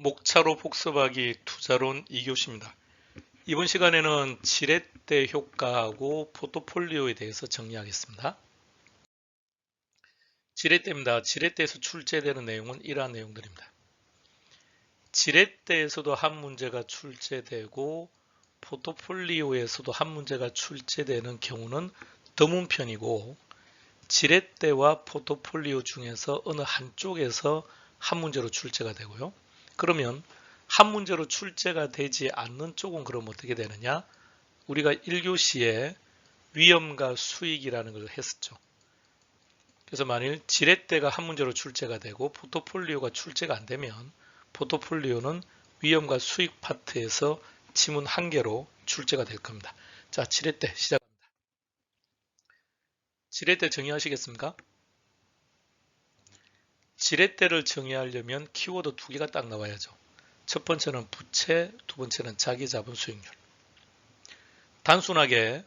목차로 복습하기 투자론 2교시입니다. 이번 시간에는 지렛대 효과하고 포트폴리오에 대해서 정리하겠습니다. 지렛대입니다. 지렛대에서 출제되는 내용은 이러한 내용들입니다. 지렛대에서도 한 문제가 출제되고 포트폴리오에서도 한 문제가 출제되는 경우는 드문 편이고 지렛대와 포트폴리오 중에서 어느 한쪽에서 한 문제로 출제가 되고요. 그러면 한 문제로 출제가 되지 않는 쪽은 그럼 어떻게 되느냐? 우리가 1교시에 위험과 수익이라는 걸 했었죠. 그래서 만일 지렛대가 한 문제로 출제가 되고 포트폴리오가 출제가 안 되면 포트폴리오는 위험과 수익 파트에서 지문 한 개로 출제가 될 겁니다. 자, 지렛대 시작합니다. 지렛대 정의하시겠습니까? 지렛대를 정의하려면 키워드 두 개가 딱 나와야죠. 첫 번째는 부채, 두 번째는 자기 자본 수익률. 단순하게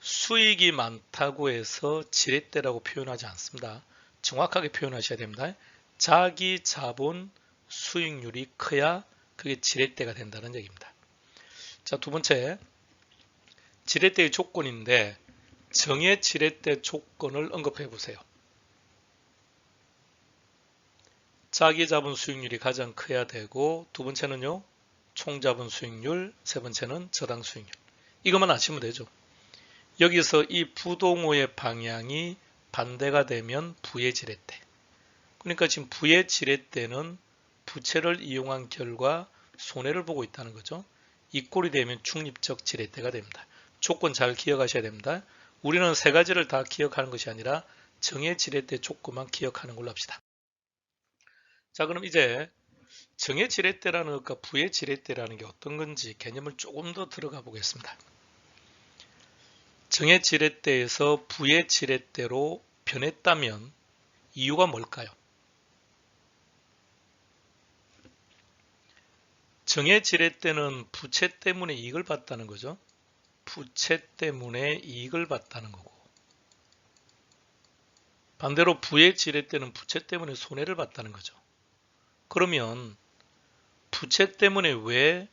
수익이 많다고 해서 지렛대라고 표현하지 않습니다. 정확하게 표현하셔야 됩니다. 자기 자본 수익률이 커야 그게 지렛대가 된다는 얘기입니다. 자, 두 번째. 지렛대의 조건인데 정의 지렛대 조건을 언급해 보세요. 자기 자본 수익률이 가장 커야 되고 두 번째는요. 총 자본 수익률, 세 번째는 저당 수익률. 이것만 아시면 되죠. 여기서 이 부동호의 방향이 반대가 되면 부의 지렛대. 그러니까 지금 부의 지렛대는 부채를 이용한 결과 손해를 보고 있다는 거죠. 이 꼴이 되면 중립적 지렛대가 됩니다. 조건 잘 기억하셔야 됩니다. 우리는 세 가지를 다 기억하는 것이 아니라 정의 지렛대 조건만 기억하는 걸로 합시다. 자 그럼 이제 정의 지렛대라는 것과 부의 지렛대라는 게 어떤 건지 개념을 조금 더 들어가 보겠습니다. 정의 지렛대에서 부의 지렛대로 변했다면 이유가 뭘까요? 정의 지렛대는 부채 때문에 이익을 봤다는 거죠. 부채 때문에 이익을 봤다는 거고 반대로 부의 지렛대는 부채 때문에 손해를 봤다는 거죠. 그러면 부채 때문에 왜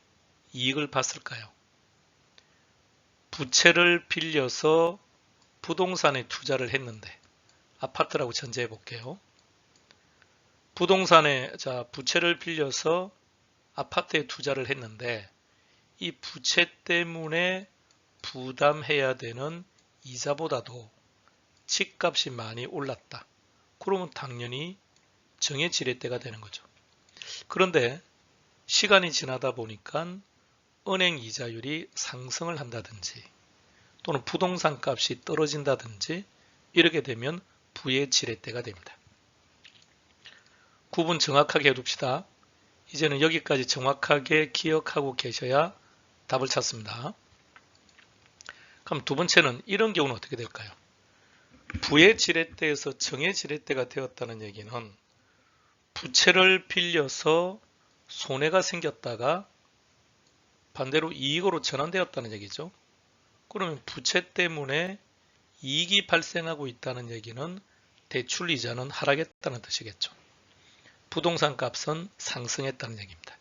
이익을 봤을까요? 부채를 빌려서 부동산에 투자를 했는데 아파트라고 전제해 볼게요. 부동산에 자 부채를 빌려서 아파트에 투자를 했는데 이 부채 때문에 부담해야 되는 이자보다도 집값이 많이 올랐다. 그러면 당연히 정의 지렛대가 되는 거죠. 그런데 시간이 지나다 보니까 은행 이자율이 상승을 한다든지 또는 부동산 값이 떨어진다든지 이렇게 되면 부의 지렛대가 됩니다. 구분 정확하게 해둡시다. 이제는 여기까지 정확하게 기억하고 계셔야 답을 찾습니다. 그럼 두 번째는 이런 경우는 어떻게 될까요? 부의 지렛대에서 정의 지렛대가 되었다는 얘기는 부채를 빌려서 손해가 생겼다가 반대로 이익으로 전환되었다는 얘기죠. 그러면 부채 때문에 이익이 발생하고 있다는 얘기는 대출 이자는 하락했다는 뜻이겠죠. 부동산 값은 상승했다는 얘기입니다.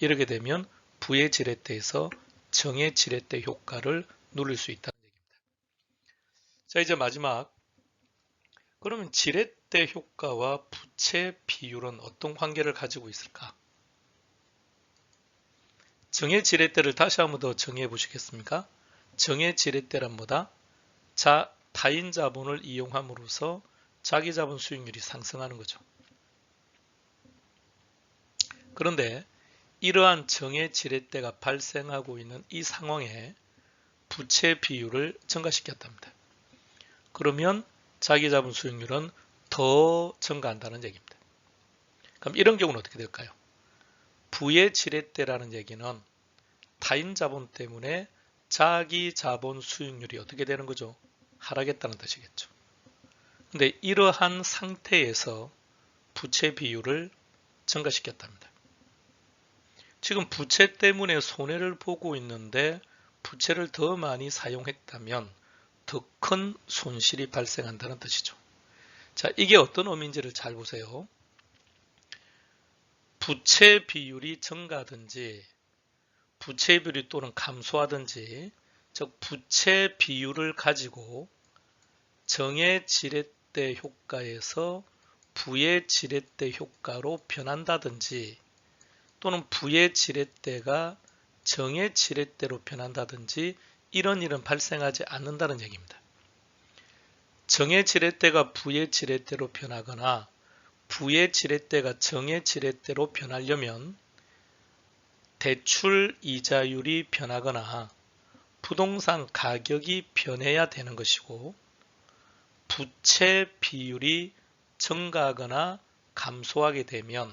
이렇게 되면 부의 지렛대에서 정의 지렛대 효과를 누릴 수 있다는 얘기입니다. 자 이제 마지막 그러면 지렛 대 효과와 부채 비율은 어떤 관계를 가지고 있을까? 정의 지렛대를 다시 한 번 더 정의해 보시겠습니까? 정의 지렛대란 뭐다? 자, 타인 자본을 이용함으로써 자기 자본 수익률이 상승하는 거죠. 그런데 이러한 정의 지렛대가 발생하고 있는 이 상황에 부채 비율을 증가시켰답니다. 그러면 자기 자본 수익률은 더 증가한다는 얘기입니다. 그럼 이런 경우는 어떻게 될까요? 부의 지렛대라는 얘기는 타인 자본 때문에 자기 자본 수익률이 어떻게 되는 거죠? 하락했다는 뜻이겠죠. 근데 이러한 상태에서 부채 비율을 증가시켰답니다. 지금 부채 때문에 손해를 보고 있는데 부채를 더 많이 사용했다면 더 큰 손실이 발생한다는 뜻이죠. 자, 이게 어떤 의미인지를 잘 보세요. 부채 비율이 증가하든지 부채 비율이 또는 감소하든지 즉 부채 비율을 가지고 정의 지렛대 효과에서 부의 지렛대 효과로 변한다든지 또는 부의 지렛대가 정의 지렛대로 변한다든지 이런 일은 발생하지 않는다는 얘기입니다. 정의 지렛대가 부의 지렛대로 변하거나 부의 지렛대가 정의 지렛대로 변하려면 대출 이자율이 변하거나 부동산 가격이 변해야 되는 것이고 부채 비율이 증가하거나 감소하게 되면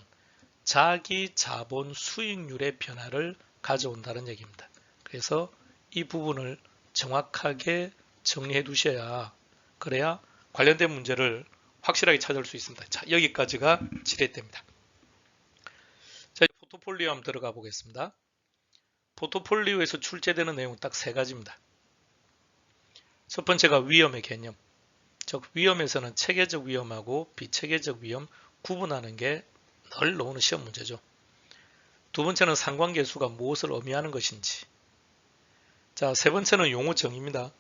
자기 자본 수익률의 변화를 가져온다는 얘기입니다. 그래서 이 부분을 정확하게 정리해 두셔야 그래야 관련된 문제를 확실하게 찾을 수 있습니다. 자, 여기까지가 지렛대입니다. 자, 포트폴리오 한번 들어가 보겠습니다. 포트폴리오에서 출제되는 내용은 딱세 가지입니다. 첫 번째가 위험의 개념. 즉 위험에서는 체계적 위험하고 비체계적 위험 구분하는 게 늘 나오는 시험 문제죠. 두 번째는 상관계수가 무엇을 의미하는 것인지. 자, 세 번째는 용어 정의입니다.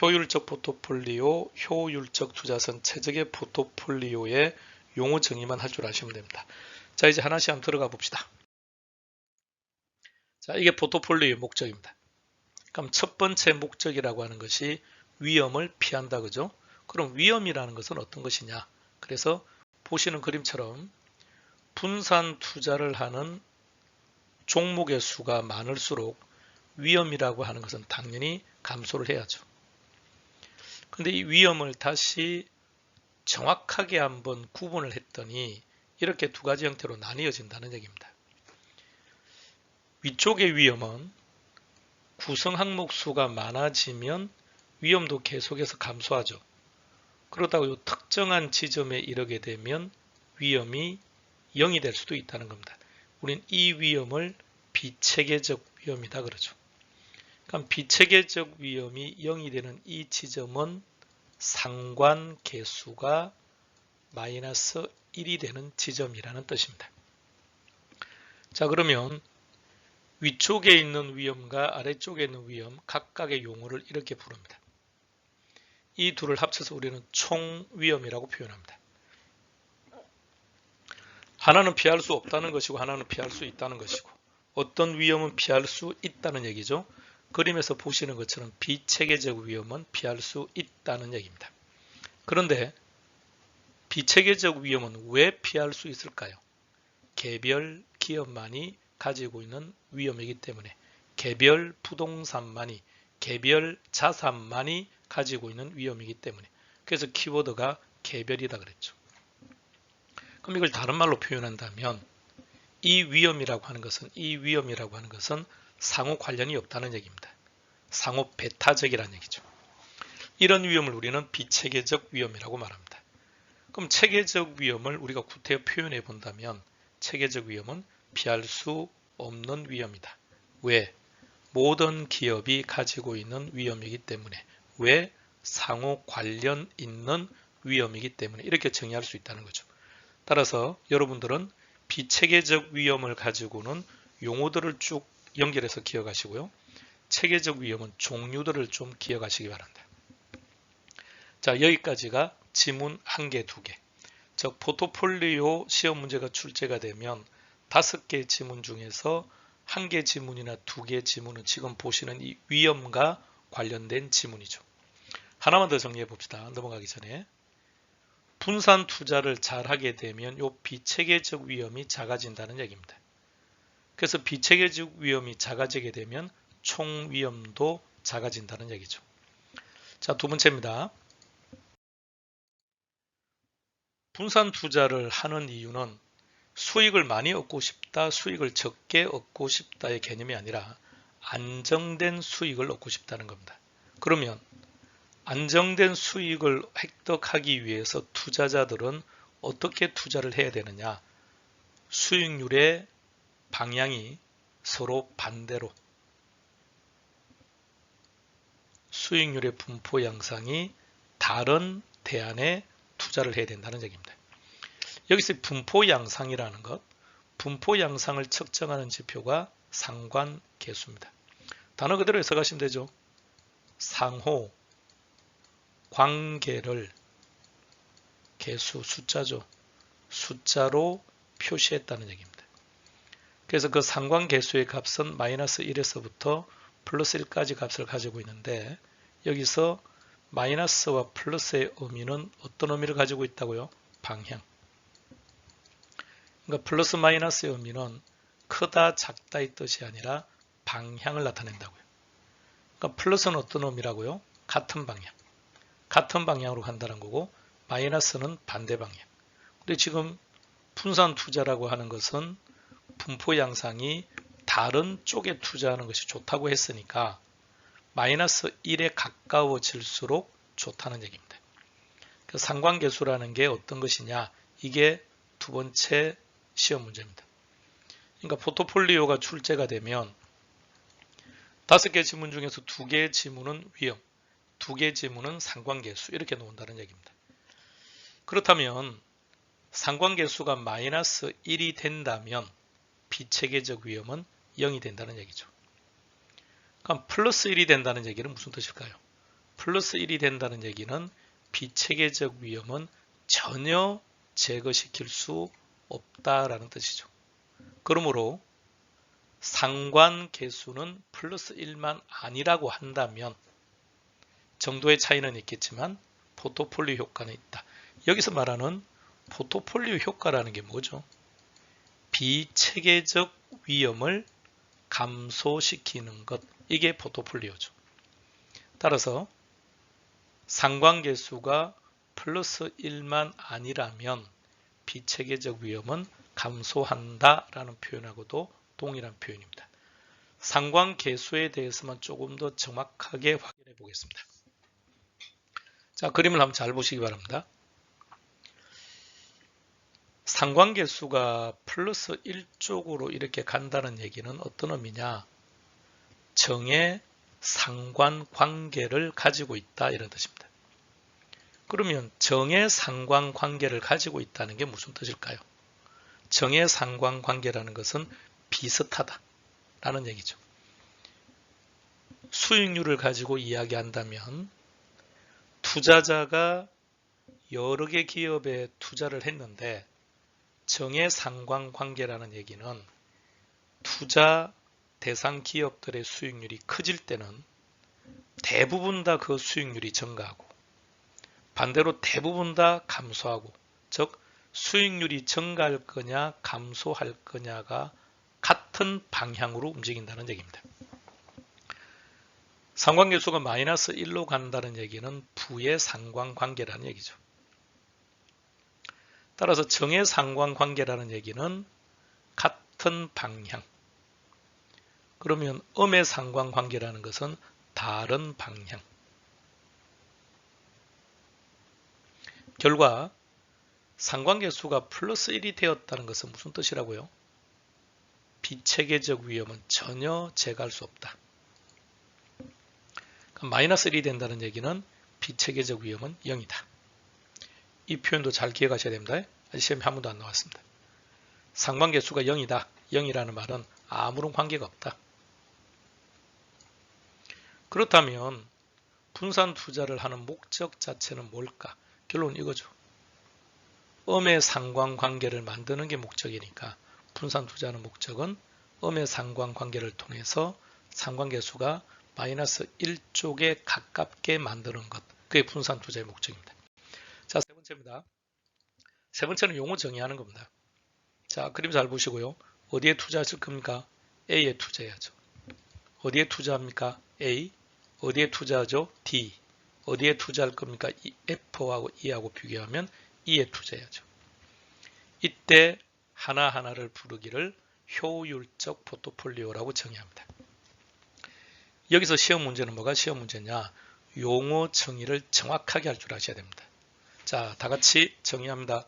효율적 포트폴리오, 효율적 투자선, 최적의 포트폴리오의 용어 정의만 할 줄 아시면 됩니다. 자, 이제 하나씩 한번 들어가 봅시다. 자, 이게 포트폴리오의 목적입니다. 그럼 첫 번째 목적이라고 하는 것이 위험을 피한다. 그죠? 그럼 위험이라는 것은 어떤 것이냐? 그래서 보시는 그림처럼 분산 투자를 하는 종목의 수가 많을수록 위험이라고 하는 것은 당연히 감소를 해야죠. 근데 이 위험을 다시 정확하게 한번 구분을 했더니 이렇게 두 가지 형태로 나뉘어진다는 얘기입니다. 위쪽의 위험은 구성 항목 수가 많아지면 위험도 계속해서 감소하죠. 그러다가 이 특정한 지점에 이르게 되면 위험이 0이 될 수도 있다는 겁니다. 우리는 이 위험을 비체계적 위험이다 그러죠. 그럼 비체계적 위험이 0이 되는 이 지점은 상관 계수가 마이너스 1이 되는 지점이라는 뜻입니다. 자 그러면 위쪽에 있는 위험과 아래쪽에 있는 위험 각각의 용어를 이렇게 부릅니다. 이 둘을 합쳐서 우리는 총위험이라고 표현합니다. 하나는 피할 수 없다는 것이고 하나는 피할 수 있다는 것이고 어떤 위험은 피할 수 있다는 얘기죠. 그림에서 보시는 것처럼 비체계적 위험은 피할 수 있다는 얘기입니다. 그런데 비체계적 위험은 왜 피할 수 있을까요? 개별 기업만이 가지고 있는 위험이기 때문에 개별 부동산만이 개별 자산만이 가지고 있는 위험이기 때문에 그래서 키워드가 개별이다 그랬죠. 그럼 이걸 다른 말로 표현한다면 이 위험이라고 하는 것은 이 위험이라고 하는 것은 상호 관련이 없다는 얘기입니다. 상호 배타적이라는 얘기죠. 이런 위험을 우리는 비체계적 위험이라고 말합니다. 그럼 체계적 위험을 우리가 구태여 표현해 본다면 체계적 위험은 피할 수 없는 위험이다. 왜? 모든 기업이 가지고 있는 위험이기 때문에 왜 상호 관련 있는 위험이기 때문에 이렇게 정의할 수 있다는 거죠. 따라서 여러분들은 비체계적 위험을 가지고는 용어들을 쭉 연결해서 기억하시고요. 체계적 위험은 종류들을 좀 기억하시기 바랍니다. 자 여기까지가 지문 한 개, 두 개. 즉 포트폴리오 시험 문제가 출제가 되면 다섯 개 지문 중에서 한 개 지문이나 두 개 지문은 지금 보시는 이 위험과 관련된 지문이죠. 하나만 더 정리해 봅시다. 넘어가기 전에. 분산 투자를 잘 하게 되면 요 비체계적 위험이 작아진다는 얘기입니다. 그래서 비체계적 위험이 작아지게 되면 총 위험도 작아진다는 얘기죠. 자, 두 번째입니다. 분산 투자를 하는 이유는 수익을 많이 얻고 싶다, 수익을 적게 얻고 싶다의 개념이 아니라 안정된 수익을 얻고 싶다는 겁니다. 그러면 안정된 수익을 획득하기 위해서 투자자들은 어떻게 투자를 해야 되느냐? 수익률의 방향이 서로 반대로 수익률의 분포 양상이 다른 대안에 투자를 해야 된다는 얘기입니다. 여기서 분포 양상이라는 것, 분포 양상을 측정하는 지표가 상관계수입니다. 단어 그대로 해석하시면 되죠. 상호 관계를 개수 숫자죠. 숫자로 표시했다는 얘기입니다. 그래서 그 상관계수의 값은 마이너스 1에서부터 플러스 1까지 값을 가지고 있는데 여기서 마이너스와 플러스의 의미는 어떤 의미를 가지고 있다고요? 방향. 그러니까 플러스 마이너스의 의미는 크다 작다의 뜻이 아니라 방향을 나타낸다고요. 그러니까 플러스는 어떤 의미라고요? 같은 방향. 같은 방향으로 간다는 거고 마이너스는 반대 방향. 근데 지금 분산 투자라고 하는 것은 분포 양상이 다른 쪽에 투자하는 것이 좋다고 했으니까 마이너스 1에 가까워질수록 좋다는 얘기입니다. 그 상관계수라는 게 어떤 것이냐 이게 두 번째 시험 문제입니다. 그러니까 포트폴리오가 출제가 되면 다섯 개 지문 중에서 두 개의 지문은 위험, 두 개의 지문은 상관계수 이렇게 놓는다는 얘기입니다. 그렇다면 상관계수가 마이너스 1이 된다면 비체계적 위험은 0이 된다는 얘기죠. 그럼 플러스 1이 된다는 얘기는 무슨 뜻일까요? 플러스 1이 된다는 얘기는 비체계적 위험은 전혀 제거시킬 수 없다라는 뜻이죠. 그러므로 상관 개수는 플러스 1만 아니라고 한다면 정도의 차이는 있겠지만 포토폴리오 효과는 있다. 여기서 말하는 포토폴리오 효과라는 게 뭐죠? 비체계적 위험을 감소시키는 것 이게 포트폴리오죠. 따라서 상관계수가 플러스 1만 아니라면 비체계적 위험은 감소한다 라는 표현하고도 동일한 표현입니다. 상관계수에 대해서만 조금 더 정확하게 확인해 보겠습니다. 자, 그림을 한번 잘 보시기 바랍니다. 상관계수가 플러스 1쪽으로 이렇게 간다는 얘기는 어떤 의미냐? 정의 상관관계를 가지고 있다 이런 뜻입니다. 그러면 정의 상관관계를 가지고 있다는 게 무슨 뜻일까요? 정의 상관관계라는 것은 비슷하다 라는 얘기죠. 수익률을 가지고 이야기한다면 투자자가 여러 개 기업에 투자를 했는데 정의 상관 관계라는 얘기는 투자 대상 기업들의 수익률이 커질 때는 대부분 다 그 수익률이 증가하고 반대로 대부분 다 감소하고 즉 수익률이 증가할 거냐 감소할 거냐가 같은 방향으로 움직인다는 얘기입니다. 상관계수가 마이너스 1로 간다는 얘기는 부의 상관관계라는 얘기죠. 따라서 정의 상관 관계라는 얘기는 같은 방향. 그러면 음의 상관 관계라는 것은 다른 방향. 결과 상관계수가 플러스 1이 되었다는 것은 무슨 뜻이라고요? 비체계적 위험은 전혀 제거할 수 없다. 마이너스 1이 된다는 얘기는 비체계적 위험은 0이다. 이 표현도 잘 기억하셔야 됩니다. 아직 시험에 한 번도 안 나왔습니다. 상관계수가 0이다. 0이라는 말은 아무런 관계가 없다. 그렇다면 분산 투자를 하는 목적 자체는 뭘까? 결론은 이거죠. 음의 상관관계를 만드는 게 목적이니까 분산 투자하는 목적은 음의 상관관계를 통해서 상관계수가 마이너스 1쪽에 가깝게 만드는 것. 그게 분산 투자의 목적입니다. 번째입니다. 세 번째는 용어 정의하는 겁니다. 자, 그림 잘 보시고요. 어디에 투자하실 겁니까? A에 투자해야죠. 어디에 투자합니까? A. 어디에 투자하죠? D. 어디에 투자할 겁니까? F하고 E하고 비교하면 E에 투자해야죠. 이때 하나하나를 부르기를 효율적 포트폴리오라고 정의합니다. 여기서 시험 문제는 뭐가 시험 문제냐? 용어 정의를 정확하게 할 줄 아셔야 됩니다. 자, 다 같이 정의합니다.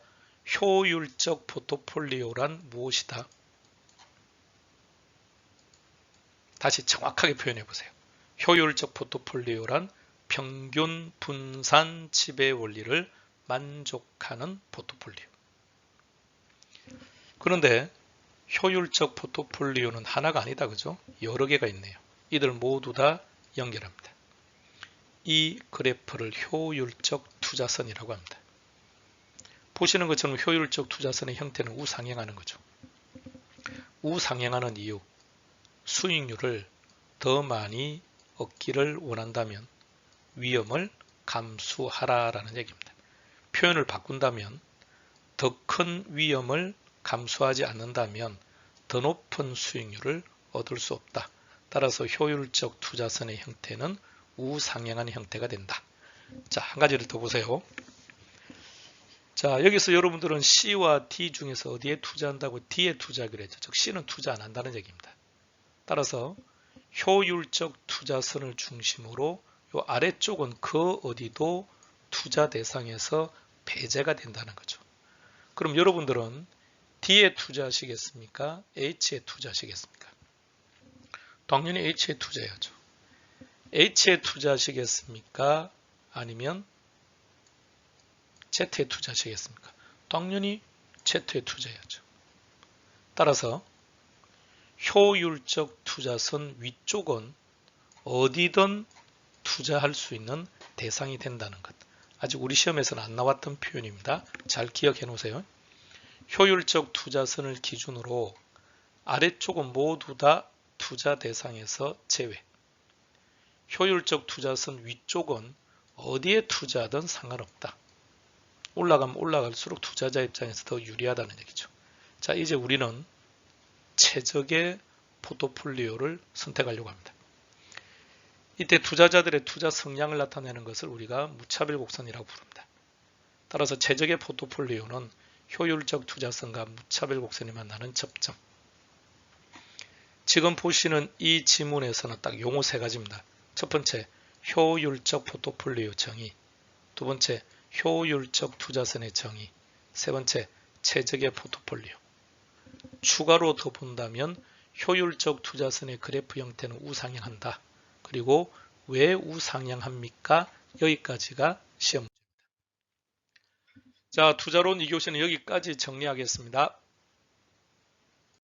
효율적 포트폴리오란 무엇이다? 다시 정확하게 표현해 보세요. 효율적 포트폴리오란 평균 분산 지배 원리를 만족하는 포트폴리오. 그런데 효율적 포트폴리오는 하나가 아니다. 그죠? 여러 개가 있네요. 이들 모두 다 연결합니다. 이 그래프를 효율적 투자선이라고 합니다. 보시는 것처럼 효율적 투자선의 형태는 우상향하는 거죠. 우상향하는 이유, 수익률을 더 많이 얻기를 원한다면 위험을 감수하라라는 얘기입니다. 표현을 바꾼다면 더 큰 위험을 감수하지 않는다면 더 높은 수익률을 얻을 수 없다. 따라서 효율적 투자선의 형태는 우상향하는 형태가 된다. 자, 한 가지를 더 보세요. 자, 여기서 여러분들은 C와 D 중에서 어디에 투자한다고 D에 투자하기로 했죠. 즉 C는 투자 안 한다는 얘기입니다. 따라서 효율적 투자선을 중심으로 요 아래쪽은 그 어디도 투자 대상에서 배제가 된다는 거죠. 그럼 여러분들은 D에 투자하시겠습니까? H에 투자하시겠습니까? 당연히 H에 투자해야죠. H에 투자하시겠습니까? 아니면 Z에 투자하시겠습니까? 당연히 Z에 투자해야죠. 따라서 효율적 투자선 위쪽은 어디든 투자할 수 있는 대상이 된다는 것. 아직 우리 시험에서는 안 나왔던 표현입니다. 잘 기억해 놓으세요. 효율적 투자선을 기준으로 아래쪽은 모두 다 투자 대상에서 제외. 효율적 투자선 위쪽은 어디에 투자하든 상관없다. 올라가면 올라갈수록 투자자 입장에서 더 유리하다는 얘기죠. 자, 이제 우리는 최적의 포트폴리오를 선택하려고 합니다. 이때 투자자들의 투자 성향을 나타내는 것을 우리가 무차별 곡선이라고 부릅니다. 따라서 최적의 포트폴리오는 효율적 투자성과 무차별 곡선이 만나는 접점. 지금 보시는 이 지문에서는 딱 용어 세 가지입니다. 첫 번째, 효율적 포트폴리오 정의. 두 번째, 효율적 투자선의 정의. 세 번째, 최적의 포트폴리오. 추가로 더 본다면 효율적 투자선의 그래프 형태는 우상향한다. 그리고 왜 우상향합니까? 여기까지가 시험 문제입니다. 자, 투자론 2교시는 여기까지 정리하겠습니다.